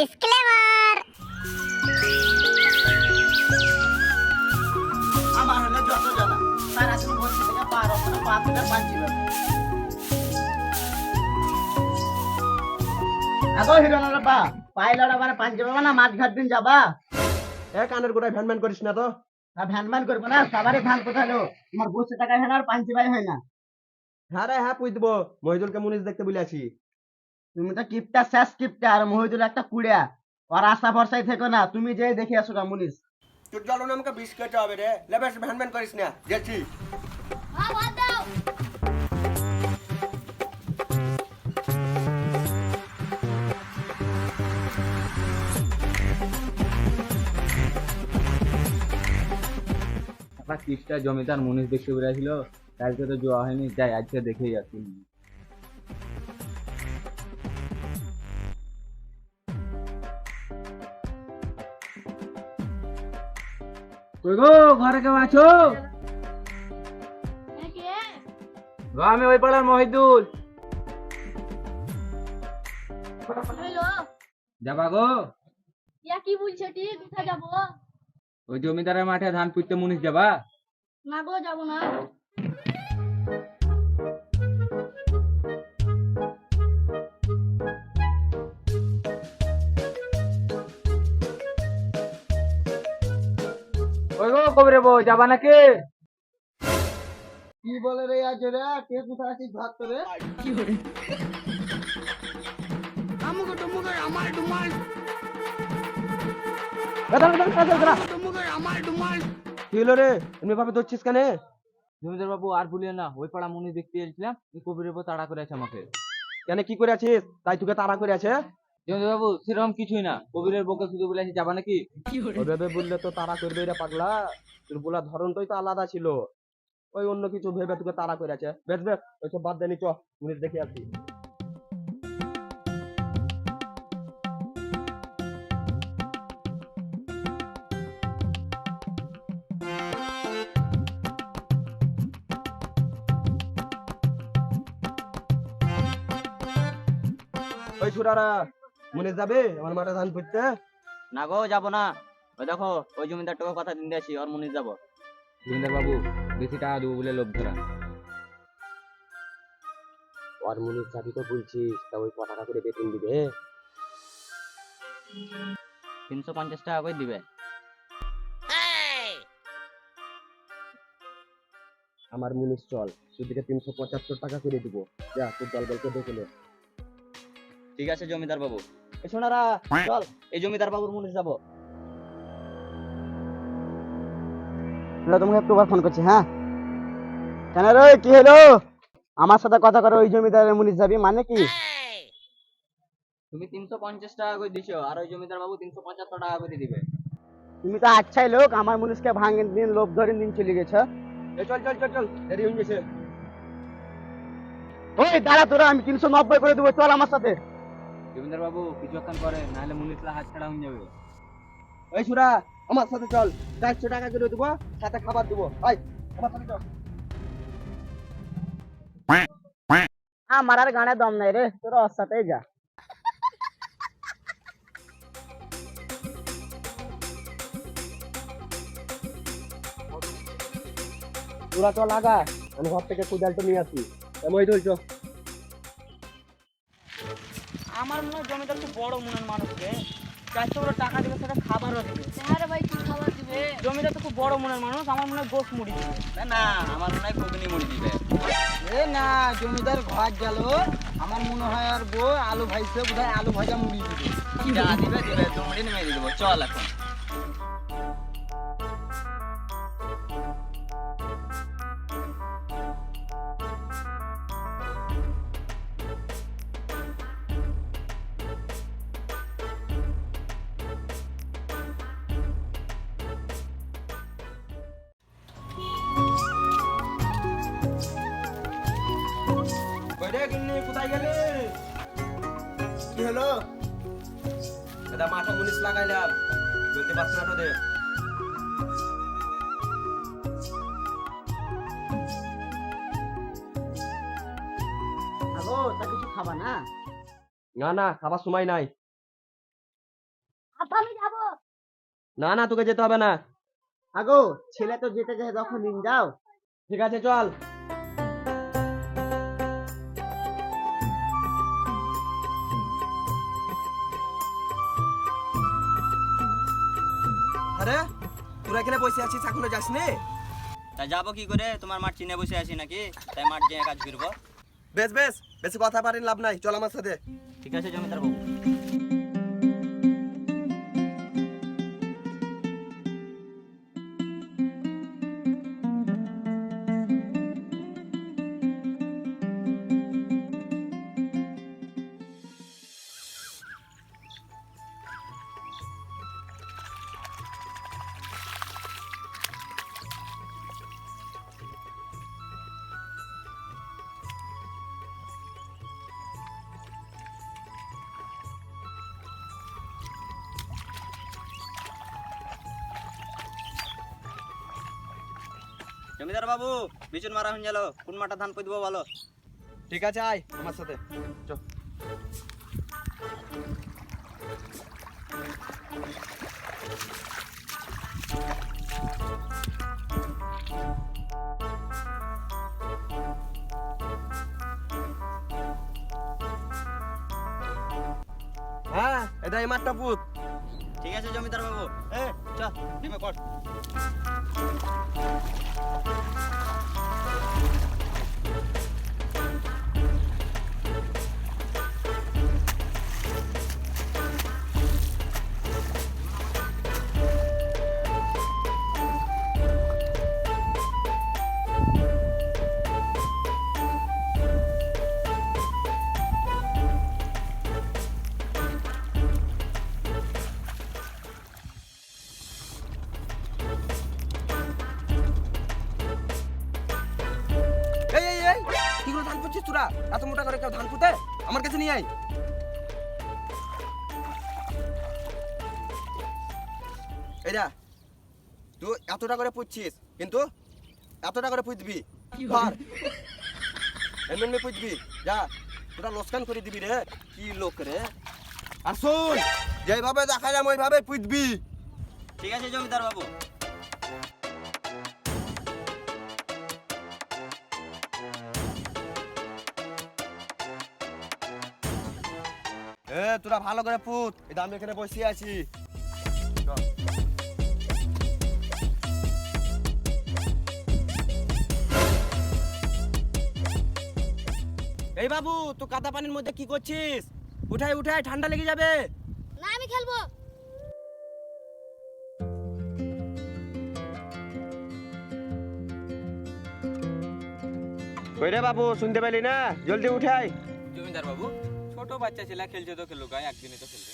Disclaimer আমার হলে যত জ্বালা সারাদিন বসে থেকে পার হতো না পা থেকে পাঞ্চি আগো হিরোনার পাইলট আবার পাঞ্চি পাবা না মাছ ঘাট দিন যাবা? এ কানের গোড়ায় ভ্যান ভ্যান করিস না তো। না ভ্যান ভ্যান করব না সবারই ভ্যান কোথায় লো তোমার বসে টাকা হয় আর পাঞ্চি ভাই হয় না। হ্যাঁ রে হ্যাঁ পুই দেবো। মহিদুলকে মুনিশ দেখতে বলে আছি তুমি তো কিপটা শেষ কিপটা আর মহিদুল একটা কুড়িয়া। আর আশা ভরসায় থেকো না তুমি যে দেখে আসো না মুনিশ। তোর জল না আমাকে বিষ খেতে হবে রে। লেবেস ভ্যান ভ্যান করিস না যাচ্ছি আপনার কিসটা জমিদার মুনিশ দেখতে বেরিয়েছিল কালকে তো যাওয়া হয়নি যাই আজকে দেখেই আসি। কই গো ঘরে কেউ আছো? গো আমি ওই পাড়ার মহিদুল। হ্যালো। যাবা গো ইয়া কি বলছে টি? কোথায় যাব? ওই জমিদারের মাঠে ধান পুঁততে মুনিশ যাবা? না গো যাব না। বউ? যাবা নাকি? কি বলে রে আজ রে? কে কোথায় আছিস ভাত করে? কি হলো রে? এমনি ভাবে ধরছিস কেন? জমিদার বাবু আর ভুলিয়ে না। ওই পাড়া মুনিশ দেখতে এসেছিলাম। এই কবির তাড়া করে আছে আমাকে। কেন কি করে আছিস? তাই তোকে তাড়া করে আছে? বাবু সেরকম কিছুই না। কবিরের বকে শুধু বলে আছে যাবা নাকি? ওইভাবে বললে তো তাড়া করবে রে পাগলা। তোর বলার ধরনটাই তো আলাদা ছিল। ওই অন্য কিছু ভেবে তোকে তাড়া করে আছে বেশ বেশ ওইসব বাদ দেনি চ, মুনিশ দেখে আসি ওই ছুরারা মুনিশ যাবে? আমার মাঠে ধান পুঁততে না গো যাব না। ওই দেখো ওই জমিদারটাকে কথা দিন দিয়েছি ওর মুনিশ যাব। জমিদার বাবু বেশি টাকা দেবো বলে লোভ ধরা। আর মুনিশ যাবি তো বলছিস তা ওই ক টাকা করে বেতন দিবে। তিনশো পঞ্চাশ টাকা করে দিবে। আমার মুনিশ চল তোদেরকে তিনশো পঁচাত্তর টাকা করে দিব। যা তোর দল বলকে ডেকে ঠিক আছে জমিদার বাবু। এ শোনারা চল এই জমিদার বাবুর মুনিশ যাব। তোমাকে একটু ফোন করছি হ্যাঁ? কেন রে কি হলো? আমার সাথে কথা করে ওই জমিদারের মুনিশ যাবি মানে কি? তুমি তিনশো পঞ্চাশ টাকা করে দিছো আর ওই জমিদার বাবু তিনশো পঁচাত্তর টাকা করে দিবে। তুমি তো আচ্ছাই লোক আমার মুনিশকে ভাঙিন দিন লোভ ধরে দিন চলে গেছে। চল চল চল চল দেরি হয়ে গেছে। ওই দাঁড়া তোরা আমি তিনশো নব্বই করে দেবো চল আমার সাথে। জমিদার বাবু কিছুক্ষণ পরে নাহলে মুনিশলা হাত ছাড়া হয়ে যাবে। ওই সুরা আমার সাথে চল। চারশো টাকা করে দেবো সাথে খাবার দেবো। আয় আমার সাথে চল। আমার আর গানে দম নাই রে তোরা ওর সাথেই যা। তোরা চল আগা আমি ঘর থেকে কোদালটা নিয়ে আসি। এমন চল চল আমার মনে হয় জমিটা একটু বড় মনের মানুষ রে চারশো করে টাকা দেবে সেটা খাবারও দেবে। হ্যাঁ রে ভাই কি খাবার দিবে? জমিটা তো খুব বড় মনের মানুষ আমার মনে হয় গোস মুড়ি দিবে। না না আমার মনে হয় ঘুগনি মুড়ি দিবে। এ না জমিদার ঘর গেল আমার মনে হয় আর বউ আলু ভাইছে বোধহয় আলু ভাজা মুড়ি দিবে। যা দিবে দিবে মুড়ি নেমে দিয়ে দেবো চল। কোথায় গেলি? কি হলো? দাদা মাথা মুনিশ লাগাইলাম। বলতে পারছি না তো দে আগো তা কিছু খাবা না? না না খাবার সময় নাই। আমি যাব। না না তোকে যেতে হবে না। আগো ছেলে তো যেতে চায় তখন দিন যাও। ঠিক আছে চল। তোরা এখানে বসে আছিস এখনও যাস নে তা যাব কি করে? তোমার মাঠ চিনে বসে আছি নাকি? তাই মাঠ যেয়ে কাজ করব বেশ বেশ বেশি কথা পারেন লাভ নাই চল আমার সাথে। ঠিক আছে জমিদার বাবু। জমিদার বাবু বিচুন মারা হয়ে গেল। কোন মাঠে ধান পুঁতবো বলো? ঠিক আছে আয় আমার সাথে। চল। হ্যাঁ এটা এই মাঠটা পুত। ঠিক আছে জমিদার বাবু। এ নেমে পড় কি করে ধান তোরা? এত মোটা করে কেউ ধান পুঁতে? আমার কাছে নিয়ে আয়। তুই এতটা করে পুঁতছিস কিন্তু এতটা করে পুঁতবি। এমনি এমনি পুঁতবি। যা তোরা লোকসান করে দিবি রে। কি লোক রে? আর শোন যেভাবে দেখালাম ওইভাবে পুঁতবি। ঠিক আছে জমিদার বাবু। এ তোরা ভালো করে পুত। এটা আমি এখানে বসে আছি। এই বাবু তো কাদা পানির মধ্যে কি করছিস? উঠাই উঠাই ঠান্ডা লেগে যাবে। না আমি খেলব। কই রে বাবু শুনতে পেলি না? জলদি উঠাই। জমিদার বাবু ছোট বাচ্চা ছেলে খেলছে তো খেলুক গায়ে একদিনই তো খেলবে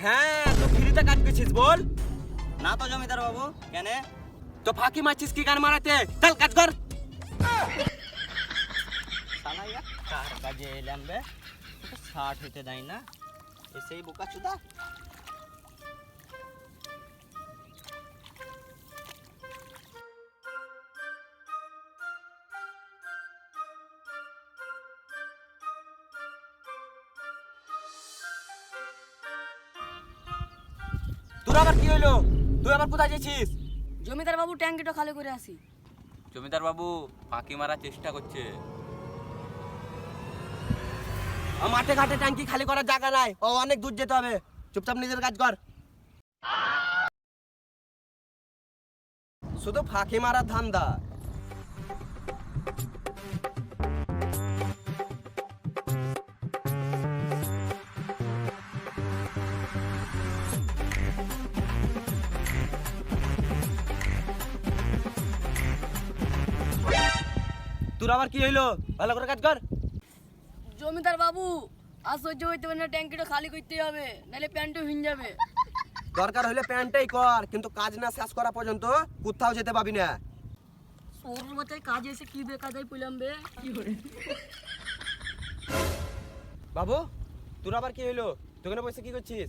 হ্যাঁ তো ফ্রিতে কাজ করছিস বল না তো জমিদার বাবু কেন তো ফাঁকি মারছিস কি গান মারাতে চল কাজ কর সালাইয়া কার কাজে এলাম বে তোকে ষাট হইতে দেয় না এসেই বোকা চুদা তোর আবার কি হইল? তুই আবার কোথায় গেছিস? জমিদার বাবু ট্যাঙ্কিটা খালি করে আসি। জমিদার বাবু ফাঁকি মারার চেষ্টা করছে। মাঠে ঘাটে ট্যাঙ্কি খালি করার জায়গা নাই। ও অনেক দূর যেতে হবে। চুপচাপ নিজের কাজ কর। শুধু ফাঁকি মারার ধান্দা। তোর আবার কি হইল? ভালো করে কাজ কর। জমিদার বাবু আর সহ্য হইতে পারে না ট্যাঙ্কিটা খালি করতে হবে নাহলে প্যান্টও হিন যাবে। দরকার হলে প্যান্টটাই কর কিন্তু কাজ না শেষ করা পর্যন্ত কোথাও যেতে পাবি না। সৌর বাচ্চায় কাজে এসে কি বেকার যাই পেলাম বে? কি করে? বাবু তোর আবার কি হইল? দোকানে বসে কি করছিস?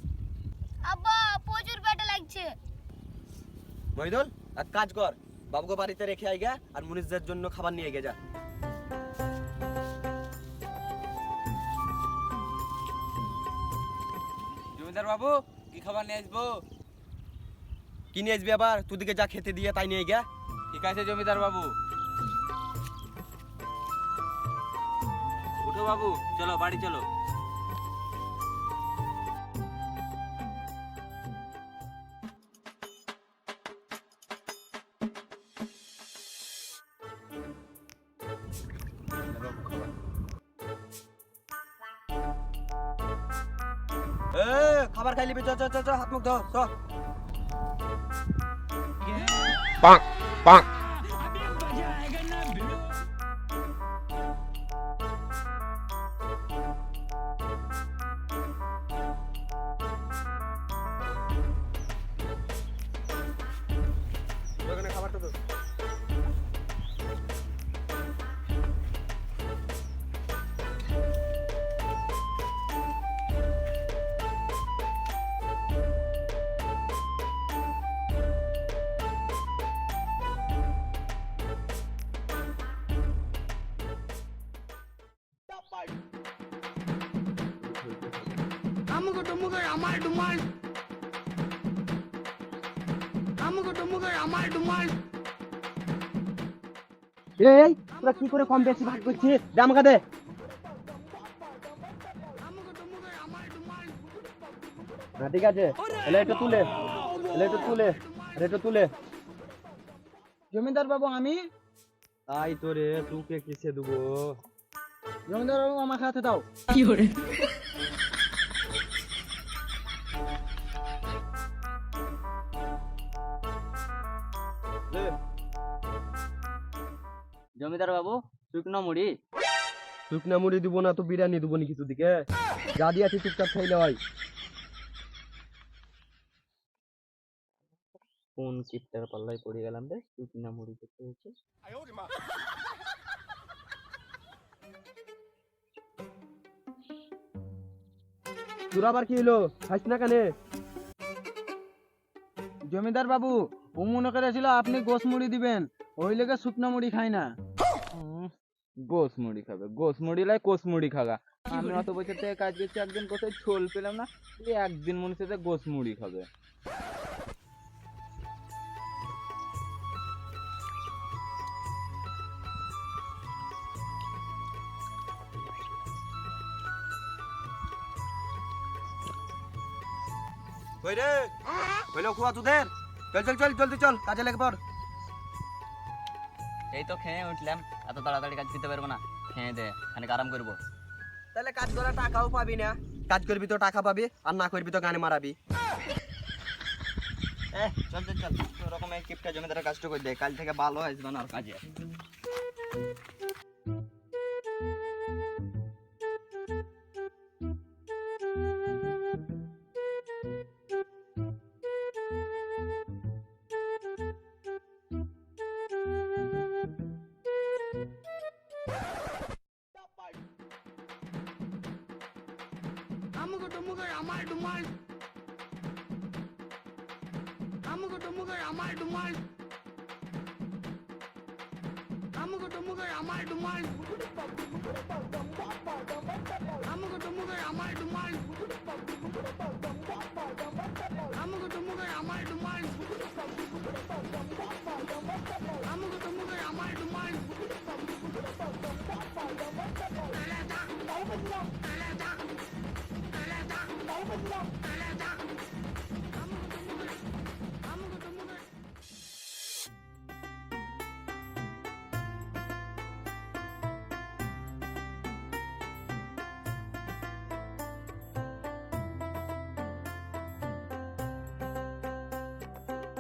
আব্বা প্রচুর পেটে লাগছে। মহিদুল এক কাজ কর। বাবুকে বাড়িতে রেখে আইগা আর মুনিশদের জন্য খাবার নিয়ে গে যা। বাবু কি খাবার নিয়ে আসব? কি নিয়ে আসবি আবার? তোদিকে যা খেতে দিয়ে তাই নিয়ে গিয়া ঠিক আছে জমিদার বাবু। উঠো বাবু চলো বাড়ি চলো। এ খাবার খাই লিবি চ চ চ হাত মুখ ধো চ। ওখানে আমুকো টুমুকো আমার ডুমাল আমুকো টুমুকো আমার ডুমাল এই তোরা কি করে কম বেশি ভাগ করছিস? দে আমাকে দে। আমুকো টুমুকো আমার ডুমাল হ্যাঁ ঠিক আছে। এলে একটু তুলে। এলে একটু তুলে। আরে একটু তুলে। জমিদার বাবু আমি? তাই তো রে তোকে কিসে দেবো? জমিদার বাবু আমাকে হাতে দাও। জমিদার বাবু শুকনো মুড়ি। শুকনা মুড়ি দিব না তো বিরিয়ানি দিব নাকি তোদিকে যা দিয়েছি চুপচাপ খাইলে হয় কোন কিপটার পাল্লায় পড়ে গেলাম রে? শুকনা মুড়ি খেতে হচ্ছে তোর আবার কি হলো খাইস না কানে? জমিদার বাবু ও মনে করেছিল আপনি গোস মুড়ি দিবেন। ওই লেগে শুকনো মুড়ি খাই না। গোস মুড়ি খাবে। গোস মুড়ি লাই কোস মুড়ি খাগা। আমি অত বছর থেকে কাজ করছি একদিন কোথায় ছোল পেলাম না একদিন মনে হচ্ছে গোস মুড়ি খাবে। কই রে? হইল খুয়া তোদের? চল চল চল জলদি চল কাজে লেগে পড়। এই তো খেয়ে উঠলাম। এত তাড়াতাড়ি কাজ দিতে পারব না। খেয়ে দে খানিক আরাম করব। তাহলে কাজ করার টাকাও পাবি না। কাজ করবি তো টাকা পাবি আর না করবি তো গানে মারাবি। এ চল চল। চল ওরকম এই কিপটা জমিদারের কাজটা করে দে কাল থেকে ভালো আসবে না আর কাজে। টুমুকো আমার ডুমাল আমুকো টুমুকো আমার ডুমাল আমুকো টুমুকো আমার ডুমাল আমুকো টুমুকো আমার ডুমাল আমুকো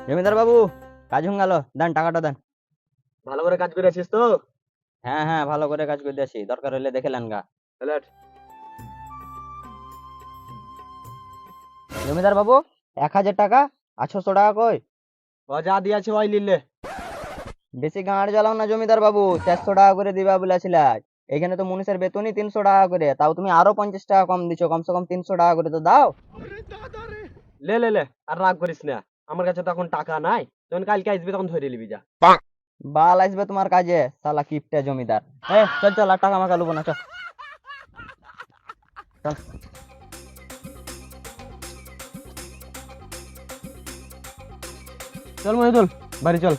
জমিদার বাবু কাজ হয়ে গেল। দেন টাকাটা দেন। ভালো করে কাজ করে আছিস তো? হ্যাঁ হ্যাঁ ভালো করে কাজ করে দিয়েছি দরকার হলে দেখে নেন গা। জমিদার বাবু এক হাজার টাকা আর ছশো টাকা কই? ও যা দিয়েছে ওই নিলে। বেশি গাঁড় জ্বালাও না জমিদার বাবু চারশো টাকা করে দিবা বলেছিলাম এখানে তো মনীষের বেতনই তিনশো টাকা করে। তাও তুমি আরও পঞ্চাশ টাকা কম দিছো কমসে কম তিনশো টাকা করে তো দাও। লে লে লে আর রাগ করিস না। আমার কাছে তো এখন টাকা নাই তখন কালকে আসবে তখন ধরে নিবি যা। বাল আসবে তোমার কাজে সালা কিপটা জমিদার। এ চল চল টাকা আমাকে লুবো না চল। চল। চল মহিদুল বাড়ি চল।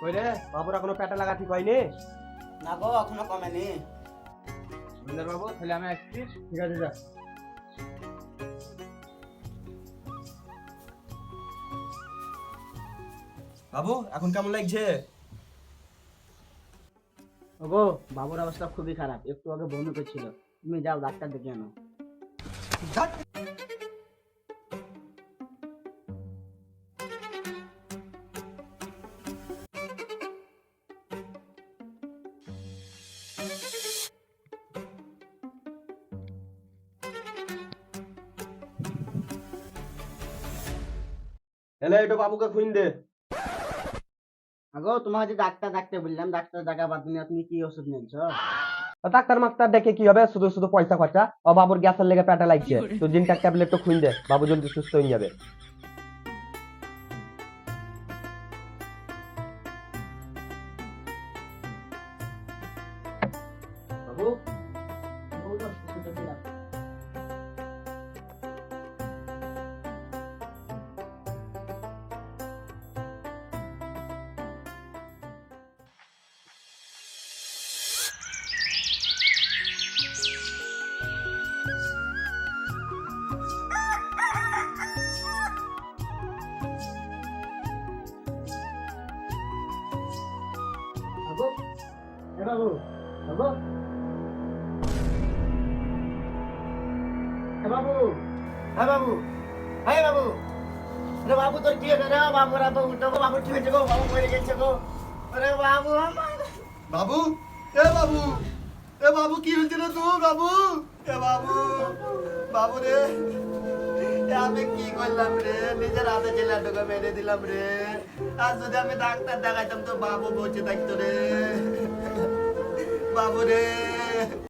কই রে বাবুর এখনও পেটে লাগা ঠিক হয়নি না গো এখনও কমেনি। জমিদার বাবু তাহলে আমি আসছি। ঠিক আছে যা। বাবু এখন কেমন লাগছে? ওগো বাবুর অবস্থা খুবই খারাপ। একটু আগে বমি করছিল। তুমি যাও ডাক্তার দেখে আনো এলে একটু বাবুকে খুইন দে। আগো তোমাকে যে ডাক্তার ডাকতে বললাম ডাক্তার ডাকা বাদ দিয়ে তুমি কি ওষুধ নিয়েছো ডাক্তার মাক্তার দেখে কি হবে শুধু শুধু পয়সা খরচা ও বাবুর গ্যাসের লেগে পেটে লাগছে। তো জিনটাক ট্যাবলেট তো খুইন দে বাবু জলদি সুস্থ হয়ে যাবে। বাবু বাবু বাবু। হ্যাঁ বাবু। হ্যাঁ বাবু। রে বাবু। তোর কি বাবু হয়েছে গো, বাবু মরে গেছে গো। বাবু বাবু, এ বাবু এ বাবু, কি হয়েছিল তো বাবু? এ বাবু বাবু রে আমি কি করলাম রে? নিজের হাতে ছেলেটাকে মেরে দিলাম রে। আর যদি আমি ডাক্তার দেখাইতাম তো বাবু বসে থাকতো রে। বাবু রে।